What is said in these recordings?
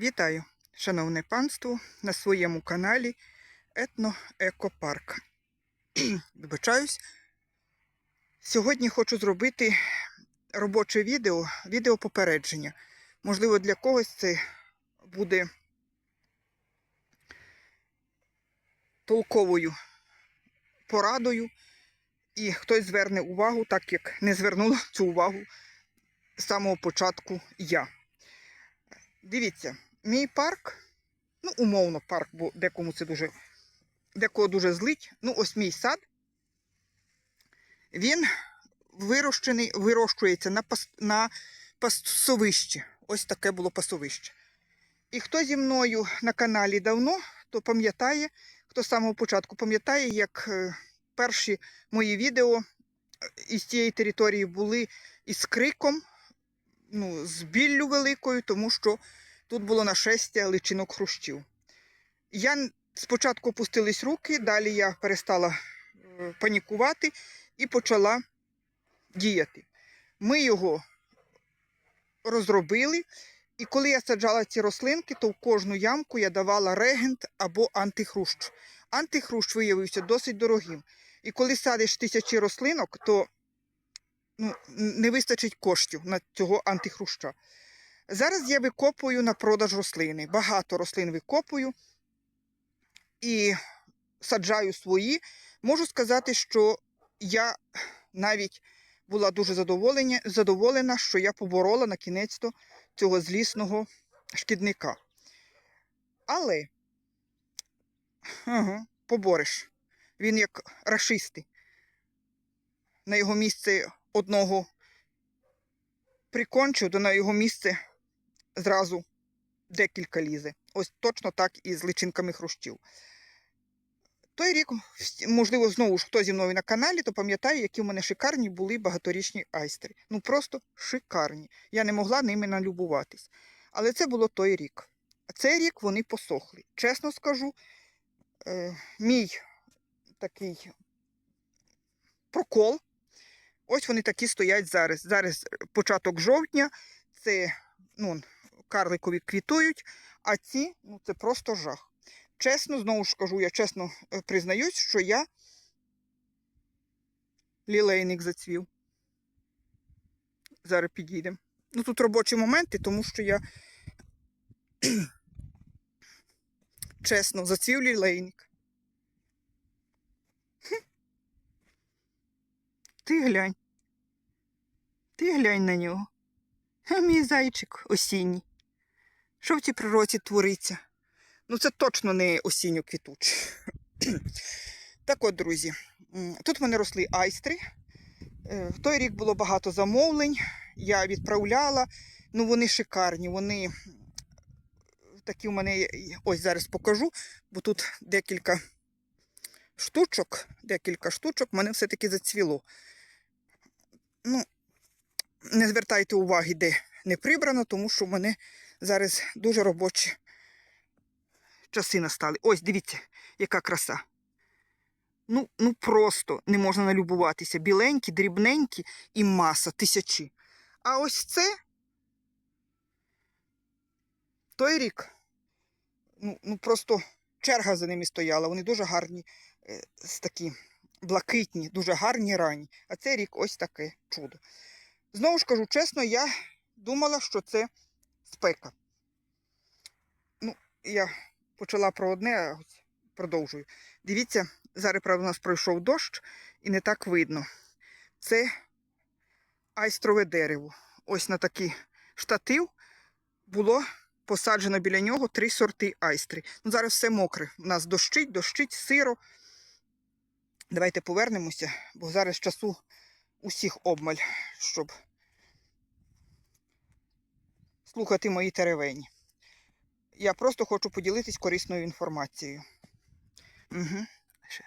Вітаю, шановне панство, на своєму каналі Етно-Екопарк. Вибачаюсь. Сьогодні хочу зробити робоче відео, відео попередження. Можливо, для когось це буде толковою порадою, і хтось зверне увагу, так як не звернула цю увагу з самого початку я. Дивіться, мій парк, ну, умовно, парк, бо декому це дуже, декого дуже злить. Ну, ось мій сад. Він вирощений, вирощується на, пас, на пасовищі. Ось таке було пасовище. І хто зі мною на каналі давно, то пам'ятає, хто з самого початку пам'ятає, як е, перші мої відео е, із цієї території були із криком, ну, з біллю великою, тому що тут було нашестя личинок хрущів. Я спочатку опустились руки, далі я перестала е, панікувати і почала діяти. Ми його розробили, і коли я саджала ці рослинки, то в кожну ямку я давала регент або антихрущ. Антихрущ виявився досить дорогим. І коли садиш тисячі рослинок, то ну, не вистачить коштів на цього антихруща. Зараз я викопую на продаж рослини. Багато рослин викопую і саджаю свої. Можу сказати, що я навіть була дуже задоволення, задоволена, що я поборола на кінець цього злісного шкідника. Але ага, побореш. Він як рашисти. На його місце одного прикончив, то на його місце зразу декілька лізе. Ось точно так і з личинками хрущів. Той рік, можливо, знову ж хто зі мною на каналі, то пам'ятає, які в мене шикарні були багаторічні айстери. Ну просто шикарні. Я не могла ними налюбуватись. Але це було той рік. А Цей рік вони посохли. Чесно скажу, е, мій такий прокол. Ось вони такі стоять зараз. Зараз початок жовтня, це ну, карликові квітують, а ці ну, це просто жах. Чесно, знову ж кажу, я чесно е, признаюсь, що я лілейник зацвів. Зараз підійдемо. Ну, тут робочі моменти, тому що я чесно зацвів лілейник. Ти глянь. Ти глянь на нього. А мій зайчик осінній. Що в цій природі твориться? Ну, це точно не осінньо квітуче. так от, друзі, тут в мене росли айстри. Е, В той рік було багато замовлень. Я відправляла. Ну, вони шикарні. Вони такі у мене, ось зараз покажу, бо тут декілька штучок, декілька штучок, в мене все-таки зацвіло. Ну, не звертайте уваги, де не прибрано, тому що в мене зараз дуже робочі часи настали. Ось, дивіться, яка краса. Ну, ну просто не можна налюбуватися. Біленькі, дрібненькі і маса тисячі. А ось це той рік. Ну, ну просто черга за ними стояла. Вони дуже гарні, е, такі блакитні, дуже гарні ранні. А цей рік ось таке чудо. Знову ж кажу чесно, я думала, що це спека. Ну, я почала про одне, а продовжую. Дивіться, зараз, правда, у нас пройшов дощ і не так видно. Це айстрове дерево. Ось на такий штатив було посаджено біля нього три сорти айстри. Ну, зараз все мокре. У нас дощить, дощить, сиро. Давайте повернемося, бо зараз часу усіх обмаль, щоб слухати мої теревені. Я просто хочу поділитись корисною інформацією. Угу.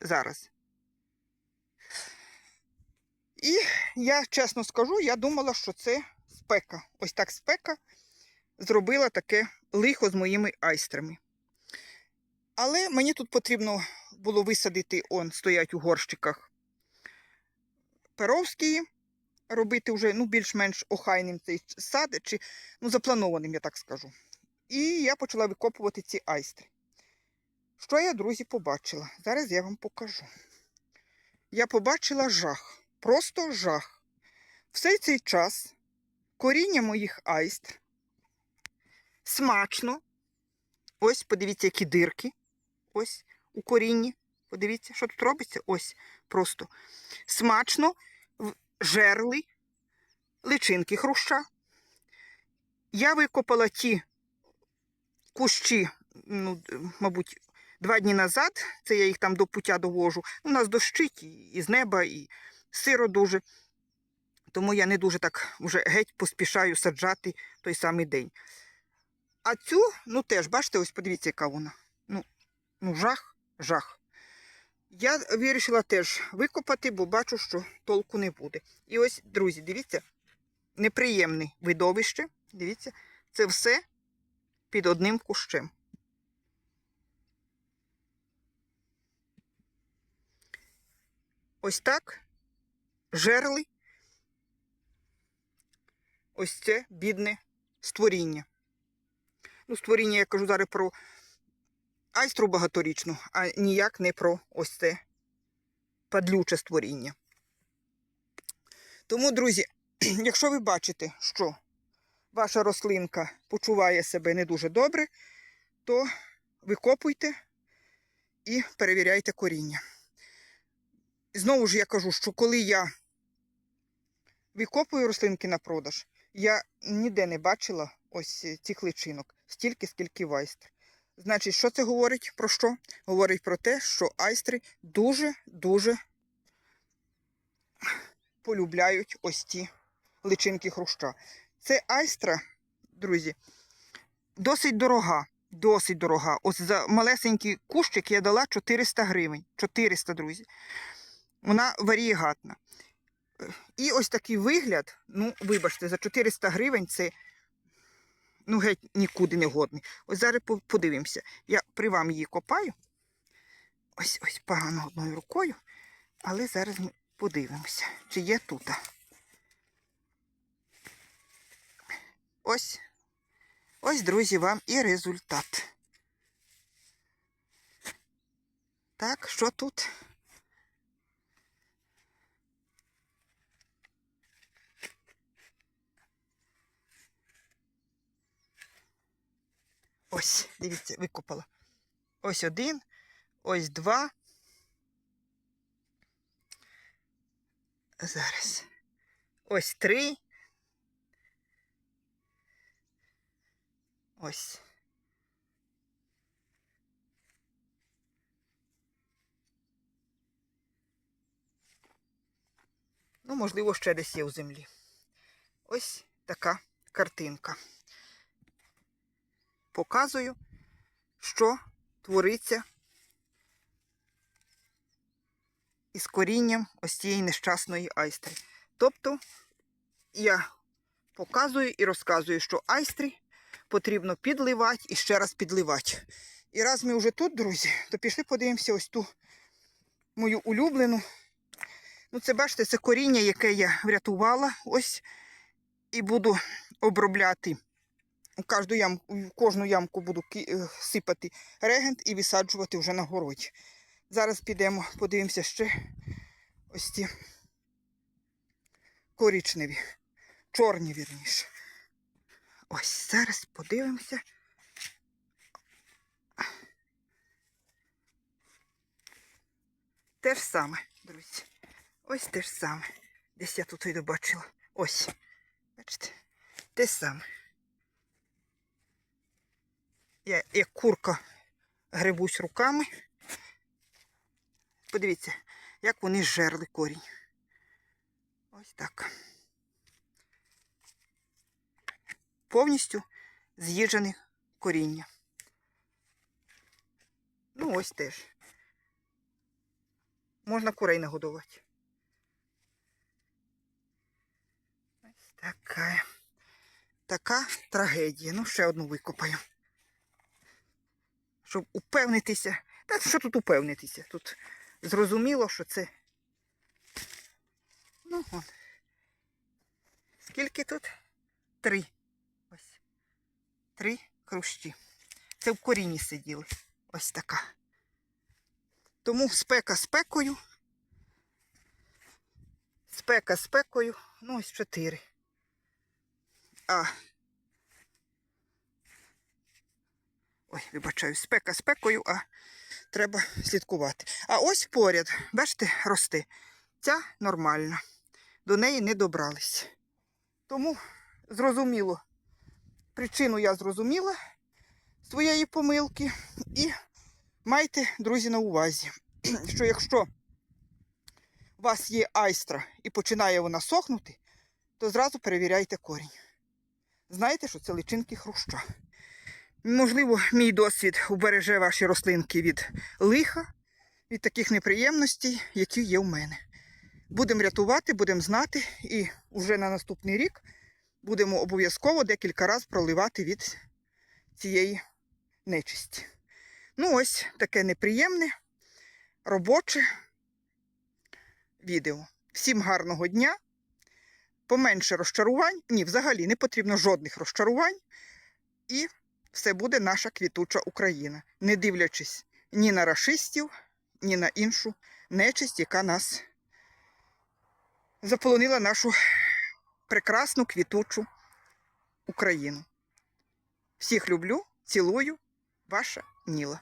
Зараз. І я чесно скажу, я думала, що це спека. Ось так спека зробила таке лихо з моїми айстрами. Але мені тут потрібно було висадити, он стоять у горщиках перовські, робити вже ну, більш-менш охайним цей сад, чи ну, запланованим, я так скажу. І я почала викопувати ці айстри. Що я, друзі, побачила? Зараз я вам покажу. Я побачила жах. Просто жах. Все цей час коріння моїх айстр смачно. Ось, подивіться, які дирки. Ось у корінні. Подивіться, що тут робиться. Ось просто смачно жерли личинки хруща. Я викопала ті кущі, ну, мабуть, два дні назад. Це я їх там до пуття довожу. У нас дощить і, з неба, і сиро дуже. Тому я не дуже так вже геть поспішаю саджати той самий день. А цю, ну теж, бачите, ось подивіться, яка вона. Ну, ну жах, жах. Я вирішила теж викопати, бо бачу, що толку не буде. І ось, друзі, дивіться, неприємне видовище. Дивіться, це все під одним кущем. Ось так жерли ось це бідне створіння. Ну, створіння я кажу зараз про айстру багаторічну, а ніяк не про ось це падлюче створіння. Тому, друзі, якщо ви бачите, що ваша рослинка почуває себе не дуже добре, то викопуйте і перевіряйте коріння. Знову ж я кажу, що коли я викопую рослинки на продаж, я ніде не бачила ось цих личинок, стільки, скільки в айстр. Значить, що це говорить про що? Говорить про те, що айстри дуже-дуже полюбляють ось ті личинки хруща. Це айстра, друзі, досить дорога. Досить дорога. Ось за малесенький кущик я дала 400 гривень. 400, друзі. Вона варієгатна. І ось такий вигляд, ну, вибачте, за 400 гривень це ну, геть нікуди не годний. Ось зараз подивимося. Я при вам її копаю. Ось ось погано одною рукою. Але зараз ми подивимося, чи є тут. Ось. Ось, друзі, вам і результат. Так, що тут? Ось, дивіться, викопала. Ось один, ось два. Зараз. Ось три. Ось. Ну, можливо, ще десь є у землі. Ось така картинка. Показую, що твориться із корінням ось цієї нещасної айстри. Тобто я показую і розказую, що айстри потрібно підливати і ще раз підливати. І раз ми вже тут, друзі, то пішли подивимося ось ту мою улюблену. Ну, це бачите, це коріння, яке я врятувала. Ось і буду обробляти. У кожну ямку, кожну ямку буду е, сипати регент і висаджувати вже на городі. Зараз підемо, подивимося ще ось ці коричневі, чорні, вірніше. Ось зараз подивимося. Те ж саме, друзі. Ось те ж саме. Десь я тут і добачила. Ось. Бачите? Те саме. Я як курка грибусь руками. Подивіться, як вони жерли корінь. Ось так. Повністю з'їджене коріння. Ну, ось теж. Можна курей нагодувати. Ось така. Така трагедія. Ну, ще одну викопаємо. Щоб упевнитися. Та що тут упевнитися? Тут зрозуміло, що це. Ну, от. Скільки тут? Три. Ось. Три хрущі. Це в корінні сиділи. Ось така. Тому спека спекою. Спека спекою. Ну, ось чотири. А. Ой, вибачаю, спека спекою, а треба слідкувати. А ось поряд, бачите, росте. Ця нормальна. До неї не добрались. Тому зрозуміло, причину я зрозуміла своєї помилки. І майте, друзі, на увазі, що якщо у вас є айстра і починає вона сохнути, то зразу перевіряйте корінь. Знаєте, що це личинки хруща. Можливо, мій досвід убереже ваші рослинки від лиха, від таких неприємностей, які є в мене. Будемо рятувати, будемо знати, і вже на наступний рік будемо обов'язково декілька разів проливати від цієї нечисті. Ну, ось таке неприємне, робоче відео. Всім гарного дня. Поменше розчарувань. Ні, взагалі не потрібно жодних розчарувань. І все буде наша квітуча Україна, не дивлячись ні на рашистів, ні на іншу нечисть, яка нас заполонила нашу прекрасну квітучу Україну. Всіх люблю, цілую, ваша Ніла.